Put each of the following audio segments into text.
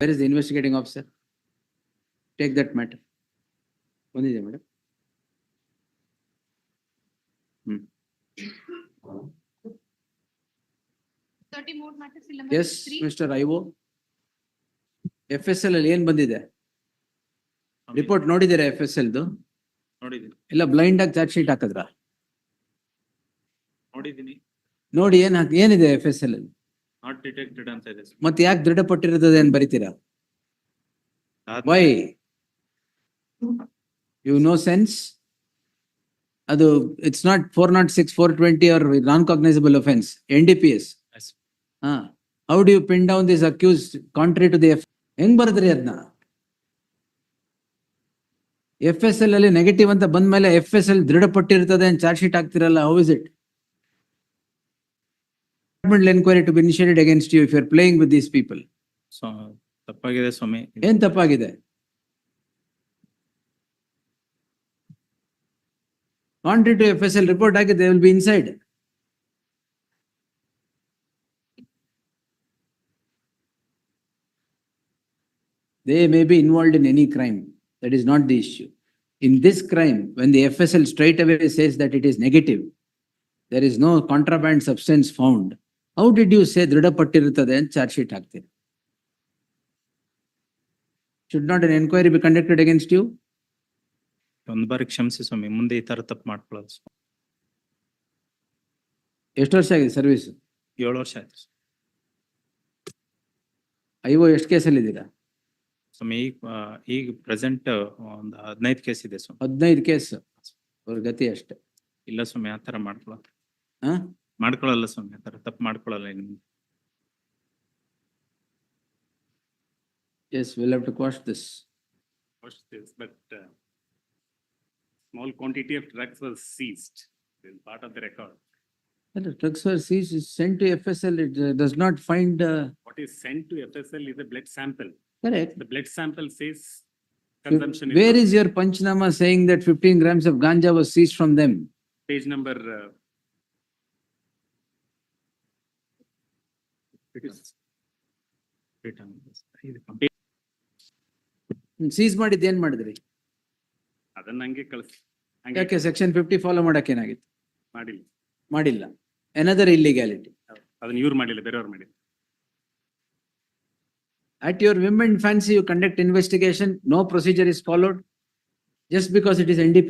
Where is the investigating officer? Take that matter. ಬಂದಿದೆ madam. Yes. Mister IO F S L ಅಲ್ಲಿ ಏನ್ ಬಂದಿದೆ? Report ನೋಡಿದ್ದೀರಾ F S ಎಲ್ದು ನೋಡಿದೀನಿ ಇಲ್ಲ ಬ್ಲೈಂಡ್ ಆಗಿ ಚಾರ್ಜ್ ಶೀಟ್ ಹಾಕಿದ್ರಾ? ನೋಡಿದೀನಿ ನೋಡಿ ಏನ್ ಹಾಕಿ ಏನಿದೆ ಎಫ್ ಎಸ್ ಎಲ್ ಅಲ್ಲಿ? ನಾಟ್ ಡಿಟೆಕ್ಟೆಡ್ ಅಂತ ಇದೆ sir. ಮತ್ತೆ ಯಾಕೆ ದೃಢಪಟ್ಟಿರುತ್ತದೆ ಅಂತ ಬರಿತೀರಾ? ವೈ ಯು ನೋ ಸೆನ್ಸ್ ಅದು it's not four not six four twenty or non cognizable offence N D P S Yes. ಹಾ. How do you pin down this accuse contrary to the F ಹೆಂಗ್ ಬರದ್ರಿ ಅದನ್ನ F S L ಅಲ್ಲಿ negative ಅಂತ ಬಂದ್ಮೇಲೆ F S L ದೃಢಪಟ್ಟಿರ್ತದೆ ಅಂತ charge sheet ಹಾಕ್ತಿರಲ್ಲ how is it Enquiry to be initiated against you if you are playing with these people ಸ್ವ- ತಪ್ಪಾಗಿದೆ ಸ್ವಾಮಿ ಏನ್ ತಪ್ಪಾಗಿದೆ contrary to F S L report ಆಗಿದೆ will be inside They may be involved in any crime. That is not the issue. In this crime, when the FSL straight away says that it is negative, there is no contraband substance found. How did you say ದೃಢಪಟ್ಟಿರುತ್ತದೆ ಅಂತ charge sheet ಹಾಕ್ತೀರಿ? Should not an enquiry be conducted against you ಒಂದು ಬಾರಿ ಕ್ಷಮಿಸಿ ಸ್ವಾಮಿ ಮುಂದೆ ಈ ತರ ತಪ್ಪು ಮಾಡ್ಕೊಳ್ಳೋದು. ಎಷ್ಟು ವರ್ಷ ಆಗಿದೆ ಸರ್ವಿಸ್? ಏಳು ವರ್ಷ ಆಯ್ತು. ಐಒ ಎಷ್ಟು ಕೇಸಲ್ಲಿ ಇದ್ದೀರಾ? ಸ್ವಾಮಿ ಈಗ ಈಗ ಪ್ರೆಸೆಂಟ್ ಒಂದು ಹದಿನೈದು ಕೇಸ್ ಇದೆ ಸ್ವಾಮಿ ಹದಿನೈದು ಕೇಸ್. ಅವ್ರ ಗತಿ ಅಷ್ಟೇ. ಇಲ್ಲ ಸ್ವಾಮಿ ಆ ತರ ಮಾಡ್ಕೊಳ್ಳೋದು ಹಾ? ಮಾಡ್ಕೊಳಲ್ಲ ಸ್ವಾಮಿ ಆ ತರ ತಪ್ಪು ಮಾಡ್ಕೊಳಲ್ಲ ಇನ್ನು Yes, we'll have to quash this. Watch this, but uh, small quantity of drugs was seized. This is part of the record. And the drugs were seized, is sent to FSL, it uh, does not find, uh, What is sent to FSL is a blood sample. correct. The blood sample says consumption. Where not- is your Panchnama saying that fifteen grams of ganja was seized from them? Page number. uh, seize ಮಾಡಿದ್ದು ಏನ್ ಮಾಡಿದ್ರಿ? ಅದನ್ನ ಹಂಗೆ ಕಳಿಸಿ. ಯಾಕೆ section fifty follow ಮಾಡಕ್ ಏನಾಗಿತ್ತು? ಮಾಡಿಲ್ಲ. ಮಾಡಿಲ್ಲ. ಏನಾದರ ಇಲ್ಲಿಗ್ಯಾಲಿಟಿ ಅದನ್ನ ಇವ್ರು ಮಾಡಿಲ್ಲ ಬೇರೆಯವ್ರು ಮಾಡಿಲ್ಲ. At your women fancy you conduct investigation no procedure is followed just because it is in the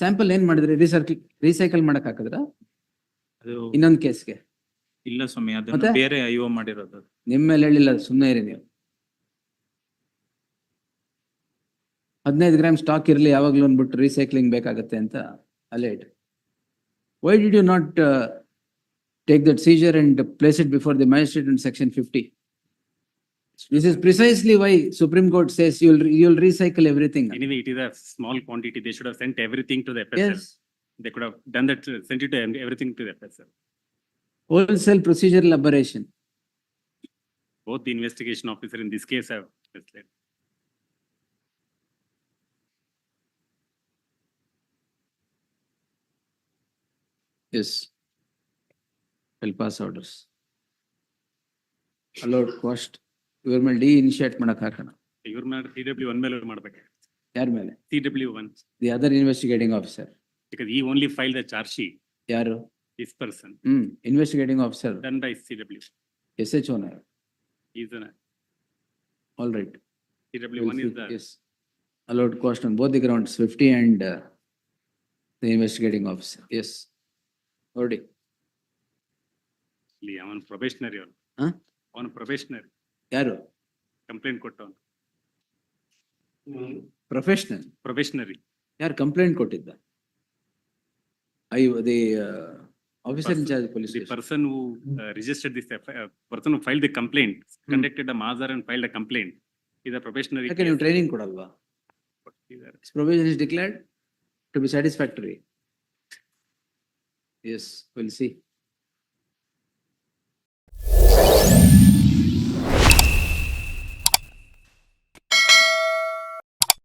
sample ಏನ್ ಮಾಡಿದ್ರಿ? ರೀಸೈಕಲ್ ರೀಸೈಕಲ್ ಮಾಡಕ್ ಹಾಕಿದ್ರ? ಅದು ಇನ್ನೊಂದ್ ಕೇಸ್ಗೆ. ಇಲ್ಲ ಸ್ವಾಮಿ ಅದನ್ನ ಮತ್ತೆ? ಬೇರೆ ಐಒ ಮಾಡಿರೋದು ಅದು. ನಿಮ್ಮ ಮೇಲೆ ಹೇಳಿಲ್ಲ ಸುಮ್ಮನೆ ಇರಿ ನೀವು. ಹದಿನೈದು ಗ್ರಾಮ್ ಸ್ಟಾಕ್ ಇರಲಿ ಯಾವಾಗ್ಲೂ ಅಂದ್ಬಿಟ್ಟು ರೀಸೈಕ್ಲಿಂಗ್ ಬೇಕಾಗತ್ತೆ ಅಂತ ಅಲ್ಲೇ it why did you not take that seizure and place it before the magistrate and section fifty This is precisely why Supreme Court says you'll, you'll recycle everything. Anyway, it is a small quantity. They should have sent everything to the FSL. Yes, They could have done that, sent it to everything to the FSL. wholesale procedure, aberration. Both the investigation officer in this case have misled. Yes. Will pass orders. Allowed cost ಇವ್ರ ಮೇಲೆ D initiate ಮಾಡಕ್ ಹಾಕೋಣ ಇವ್ರ ಮೇಲೆ C W one ಮೇಲೆ ಮಾಡ್ಬೇಕು. ಯಾರ ಮೇಲೆ C W one, the other investigating officer because he only filed the charge sheet, ಯಾರು this person, hmm investigating officer done by CW. S H owner He's an, all right CW one is the, S allowed cost on both the grounds fifty and the investigating officer S ನೋಡಿ ಇಲ್ಲಿ ಅವನ್ probationary ಅವನು. ಹ? ಅವನು probationary, ಯಾರು complaint ಕೊಟ್ಟವನು. Professional probationary, ಯಾರು complaint ಕೊಟ್ಟಿದ್ದ I the officer in charge police person uh, uh, person who filed the complaint, conducted a Mazar and filed a complaint. Is a probationary. ಯಾಕೆ ನೀವು. Training ಕೊಡಲ್ವಾ provision is declared to be satisfactory as will see